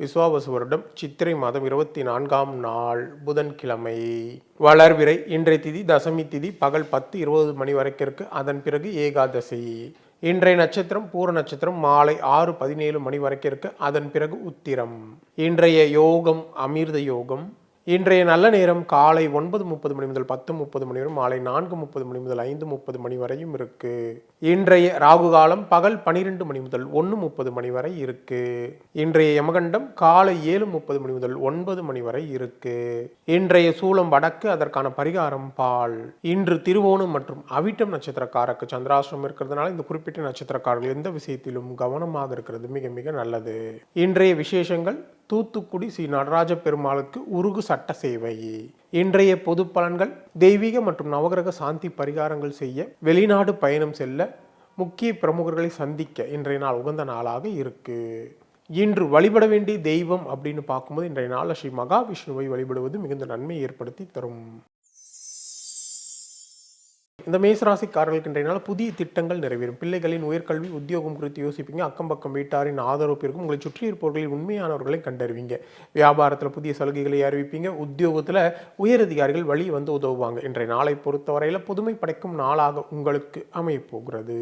விஸ்வாவசு வருடம் சித்திரை மாதம் இருபத்தி நான்காம் நாள் புதன்கிழமை. வளர்விரை இன்றைய திதி தசமி திதி பகல் பத்து இருபது மணி வரைக்கும் இருக்கு அதன் பிறகு ஏகாதசி. இன்றைய நட்சத்திரம் பூர நட்சத்திரம் மாலை ஆறு பதினேழு மணி வரைக்கும் இருக்கு அதன் பிறகு உத்திரம். இன்றைய யோகம் அமிர்த யோகம் இன்றைய நல்ல நேரம் காலை ஒன்பது முப்பது மணி முதல் பத்து முப்பது மணி வரை மாலை நான்கு முப்பது மணி முதல் ஐந்து முப்பது மணி வரையும் இருக்கு. இன்றைய ராகு காலம் பகல் பனிரெண்டு மணி முதல் ஒன்று முப்பது மணி வரை இருக்கு. இன்றைய யமகண்டம் காலை ஏழு முப்பது மணி முதல் ஒன்பது மணி வரை இருக்கு. இன்றைய சூலம் வடக்கு அதற்கான பரிகாரம் பால். இன்று திருவோணம் மற்றும் அவிட்டம் நட்சத்திரக்காரருக்கு சந்திராசிரம் இருக்கிறதுனால இந்த குறிப்பிட்ட நட்சத்திரக்காரர்கள் எந்த விஷயத்திலும் கவனமாக இருக்கிறது மிக மிக நல்லது. இன்றைய விசேஷங்கள் தூத்துக்குடி ஸ்ரீ நடராஜ பெருமாளுக்கு உருகு சட்ட சேவை. இன்றைய பொது பலன்கள் தெய்வீக மற்றும் நவகிரக சாந்தி பரிகாரங்கள் செய்ய வெளிநாடு பயணம் செல்ல முக்கிய பிரமுகர்களை சந்திக்க இன்றைய நாள் உகந்த நாளாக இருக்கு. இன்று வழிபட வேண்டிய தெய்வம் அப்படின்னு பார்க்கும்போது இன்றைய நாளில் ஸ்ரீ மகாவிஷ்ணுவை வழிபடுவது மிகுந்த நன்மை ஏற்படுத்தி தரும். இந்த மேசராசிக்காரர்களுக்கு இன்றைய நாள் புதிய திட்டங்கள் நிறைவேறும். பிள்ளைகளின் உயர்கல்வி உத்தியோகம் குறித்து யோசிப்பீங்க. அக்கம் பக்கம் வீட்டாரின் ஆதரவு இருக்கும் உங்களை சுற்றி இருப்பவர்களில் உண்மையானவர்களை கண்டறிவீங்க. வியாபாரத்தில் புதிய சலுகைகளை அறிவிப்பீங்க. உத்தியோகத்தில் உயரதிகாரிகள் வழி வந்து உதவுவாங்க. இன்றைய நாளை பொறுத்தவரையில் புதுமை படைக்கும் நாளாக உங்களுக்கு அமையப்போகிறது.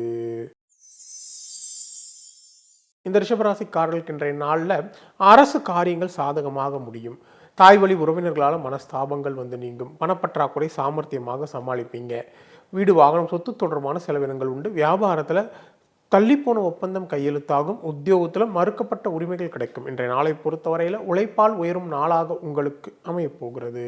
இந்த ரிஷபராசிக்காரர்களுக்கு இன்றைய நாளில் அரசு காரியங்கள் சாதகமாக முடியும். தாய் வழி உறவினர்களால் மனஸ்தாபங்கள் வந்து நீங்கும். பணப்பற்றாக்குறை சாமர்த்தியமாக சமாளிப்பீங்க. வீடு வாகனம் சொத்து தொடர்பான செலவினங்கள் உண்டு. வியாபாரத்தில் தள்ளிப்போன ஒப்பந்தம் கையெழுத்தாகும். உத்தியோகத்தில் மறுக்கப்பட்ட உரிமைகள் கிடைக்கும். இன்றைய நாளை பொறுத்தவரையில் உழைப்பால் உயரும் நாளாக உங்களுக்கு அமையப்போகிறது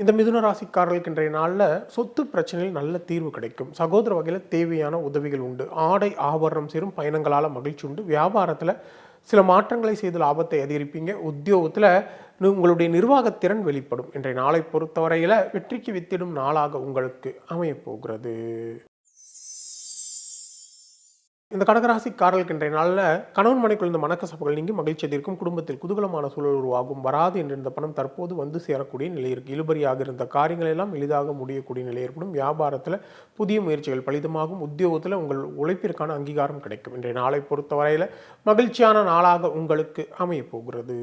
இந்த மிதுன ராசிக்காரர்களுக்கு இன்றைய நாளில் சொத்து பிரச்சனையில் நல்ல தீர்வு கிடைக்கும். சகோதர வகையில் தேவையான உதவிகள் உண்டு. ஆடை ஆபரணம் சேரும் பயணங்களால் மகிழ்ச்சி உண்டு. வியாபாரத்தில் சில மாற்றங்களை செய்து லாபத்தை அதிகரிப்பீங்க. உத்தியோகத்தில் உங்களுடைய நிர்வாகத்திறன் வெளிப்படும். இன்றைய நாளை பொறுத்தவரையில் வெற்றிக்கு வித்திடும் நாளாக உங்களுக்கு அமையப் போகிறது இந்த கடகராசிக்காரர்களுக்கு இன்றைய நாளில் கணவன் மனைக்குள் இந்த மனக்கசப்புகள் நீங்கி மகிழ்ச்சி அதிகரிக்கும் குடும்பத்தில் குதூகலமான சூழல் உருவாகும் வராது என்றிருந்த பணம் தற்போது வந்து சேரக்கூடிய நிலை இருக்கு. இழுபறியாக இருந்த காரியங்கள் எல்லாம் எளிதாக முடியக்கூடிய நிலை ஏற்படும். வியாபாரத்தில் புதிய முயற்சிகள் பலிதமாகும். உத்தியோகத்தில் உங்கள் உழைப்பிற்கான அங்கீகாரம் கிடைக்கும். இன்றைய நாளை பொறுத்தவரையில் மகிழ்ச்சியான நாளாக உங்களுக்கு அமையப் போகிறது.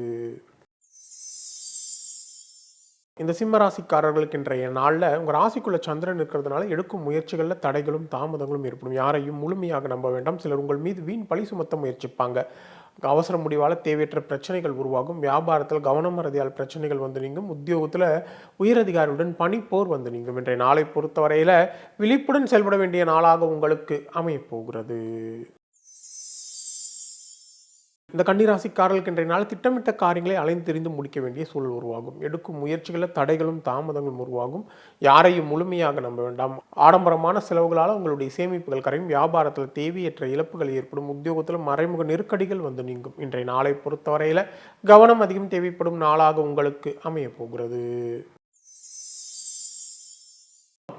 இந்த சிம்ம ராசிக்காரர்களுக்கு இன்றைய நாளில் உங்கள் ராசிக்குள்ள சந்திரன் இருக்கிறதுனால எடுக்கும் முயற்சிகளில் தடைகளும் தாமதங்களும் ஏற்படும். யாரையும் முழுமையாக நம்ப வேண்டாம். சிலர் உங்கள் மீது வீண் பழி சுமத்த முயற்சிப்பாங்க. அவசர முடிவால் தேவையற்ற பிரச்சனைகள் உருவாகும். வியாபாரத்தில் கவனம் பிரச்சனைகள் வந்து நீங்கும். உத்தியோகத்தில் உயரதிகாரியுடன் பணிப்போர் வந்து நீங்கும். இன்றைய நாளை பொறுத்தவரையில் விழிப்புடன் செயல்பட வேண்டிய நாளாக உங்களுக்கு அமையப் போகிறது. இந்த கன்னிராசிக்காரர்களுக்கு இன்றைய நாள் திட்டமிட்ட காரியங்களை அலைந்து தெரிந்து முடிக்க வேண்டிய சூழல் உருவாகும். எடுக்கும் முயற்சிகளில் தடைகளும் தாமதங்களும் உருவாகும். யாரையும் முழுமையாக நம்ப வேண்டாம். ஆடம்பரமான செலவுகளால் உங்களுடைய சேமிப்புகள் கரையும். வியாபாரத்தில் தேவையற்ற இழப்புகள் ஏற்படும். உத்தியோகத்தில் மறைமுக நெருக்கடிகள் வந்து நீங்கும். இன்றைய நாளை பொறுத்தவரையில் கவனம் அதிகம் தேவைப்படும் நாளாக உங்களுக்கு அமையப்போகிறது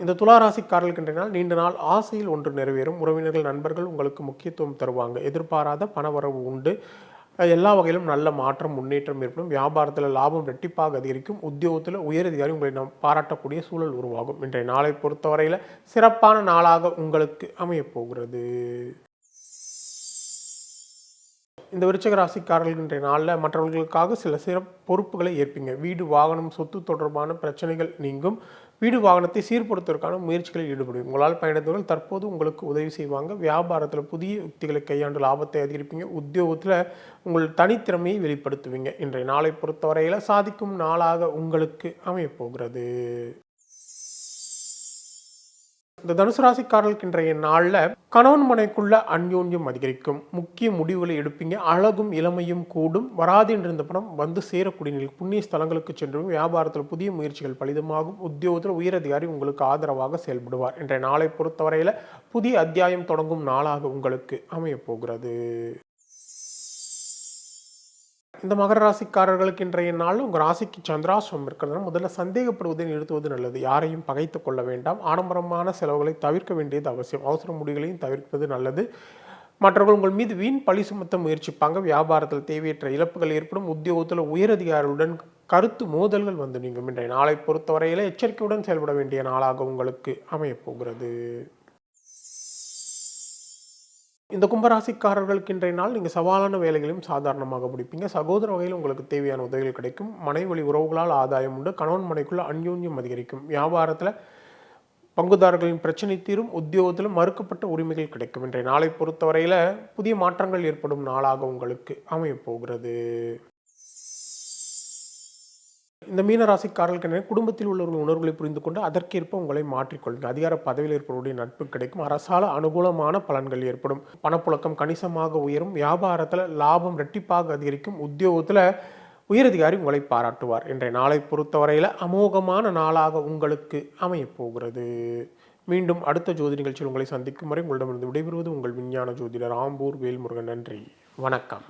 இந்த துளாராசிக்காரர்களுக்கு இன்றைய நாள் நீண்ட நாள் ஆசையில் ஒன்று நிறைவேறும். உறவினர்கள் நண்பர்கள் உங்களுக்கு முக்கியத்துவம் தருவாங்க. எதிர்பாராத பணவரவு உண்டு. எல்லா வகையிலும் நல்ல மாற்றம் முன்னேற்றம் ஏற்படும். வியாபாரத்தில் லாபம் ரெட்டிப்பாக அதிகரிக்கும். உத்தியோகத்தில் உயரதிகாரி உங்களை நாம் பாராட்டக்கூடிய சூழல் உருவாகும். இன்றைய நாளை பொறுத்தவரையில் சிறப்பான நாளாக உங்களுக்கு அமையப் போகிறது. இந்த விருச்சக ராசிக்காரர்கள் இன்றைய நாளில் மற்றவர்களுக்காக சில சிறப்பு பொறுப்புகளை ஏற்பீங்க. வீடு வாகனம் சொத்து தொடர்பான பிரச்சனைகள் நீங்கும். வீடு வாகனத்தை சீர்படுத்துவதற்கான முயற்சிகளில் ஈடுபடுவீங்க உங்களால் பயணித்தவர்கள் தற்போது உங்களுக்கு உதவி செய்வாங்க. வியாபாரத்தில் புதிய யுக்திகளை கையாண்டு லாபத்தை அதிகரிப்பீங்க. உத்தியோகத்தில் உங்கள் தனித்திறமையை வெளிப்படுத்துவீங்க. இன்றைய நாளை பொறுத்தவரையில் சாதிக்கும் நாளாக உங்களுக்கு அமையப்போகிறது. இந்த தனுசு ராசிக்காரர்களுக்கு இன்றைய நாளில் கணவன் மனைக்குள்ள அந்யோன்யம் அதிகரிக்கும். முக்கிய முடிவுகளை எடுப்பீங்க. அழகும் இளமையும் கூடும். வராது என்றிருந்த பணம் வந்து சேரக்கூடிய நிலை. புண்ணிய ஸ்தலங்களுக்கு சென்றும் வியாபாரத்தில் புதிய முயற்சிகள் பலிதமாகும். உத்தியோகத்தில் உயரதிகாரி உங்களுக்கு ஆதரவாக செயல்படுவார். இன்றைய நாளை பொறுத்தவரையில் புதிய அத்தியாயம் தொடங்கும் நாளாக உங்களுக்கு அமையப் போகிறது இந்த மகர ராசிக்காரர்களுக்கு இன்றைய நாள் உங்கள் ராசிக்கு சந்திராசிரமம் இருக்கிறதுனால முதல்ல சந்தேகப்படுவதை நிறுத்துவது நல்லது. யாரையும் பகைத்து கொள்ள வேண்டாம். ஆடம்பரமான செலவுகளை தவிர்க்க வேண்டியது அவசியம். அவசர முடிகளையும் தவிர்ப்பது நல்லது. மற்றவர்கள் உங்கள் மீது வீண் பழி சுமத்த முயற்சிப்பாங்க. வியாபாரத்தில் தேவையற்ற இழப்புகள் ஏற்படும். உத்தியோகத்தில் உயரதிகாரிகளுடன் கருத்து மோதல்கள் வந்து நீங்கும். இன்றைய நாளை பொறுத்தவரையில் எச்சரிக்கையுடன் செயல்பட வேண்டிய நாளாக உங்களுக்கு அமையப்போகிறது இந்த கும்பராசிக்காரர்களுக்கு இன்றைய நாள் நீங்கள் சவாலான வேலைகளையும் சாதாரணமாக பிடிப்பீங்க சகோதர வகையில் உங்களுக்கு தேவையான உதவிகள் கிடைக்கும். மனைவழி உறவுகளால் ஆதாயம் உண்டு. கணவன் மனைக்குள்ள அந்யோன்யம் அதிகரிக்கும். வியாபாரத்தில் பங்குதாரர்களின் பிரச்சனை தீரும். உத்தியோகத்தில் மறுக்கப்பட்ட உரிமைகள் கிடைக்கும். இன்றைய நாளை பொறுத்தவரையில் புதிய மாற்றங்கள் ஏற்படும் நாளாக உங்களுக்கு அமையப் போகிறது இந்த மீனராசிக்காரர்களுக்கு என்ன குடும்பத்தில் உள்ளவர்கள் உணர்வுகளை புரிந்து கொண்டு அதற்கேற்ப உங்களை மாற்றிக்கொள்ளுங்கள் அதிகார பதவியில் இருப்பவருடைய நட்பு கிடைக்கும். அரசால அனுகூலமான பலன்கள் ஏற்படும். பணப்புழக்கம் கணிசமாக உயரும். வியாபாரத்தில் லாபம் ரெட்டிப்பாக அதிகரிக்கும். உத்தியோகத்தில் உயரதிகாரி உங்களை பாராட்டுவார். இன்றைய நாளை பொறுத்தவரையில் அமோகமான நாளாக உங்களுக்கு அமையப்போகிறது. மீண்டும் அடுத்த ஜோதி நிகழ்ச்சியில் உங்களை சந்திக்கும் வரை உங்களிடமிருந்து விடைபெறுவது உங்கள் விஞ்ஞான ஜோதிடர் ஆம்பூர் வேல்முருகன். நன்றி. வணக்கம்.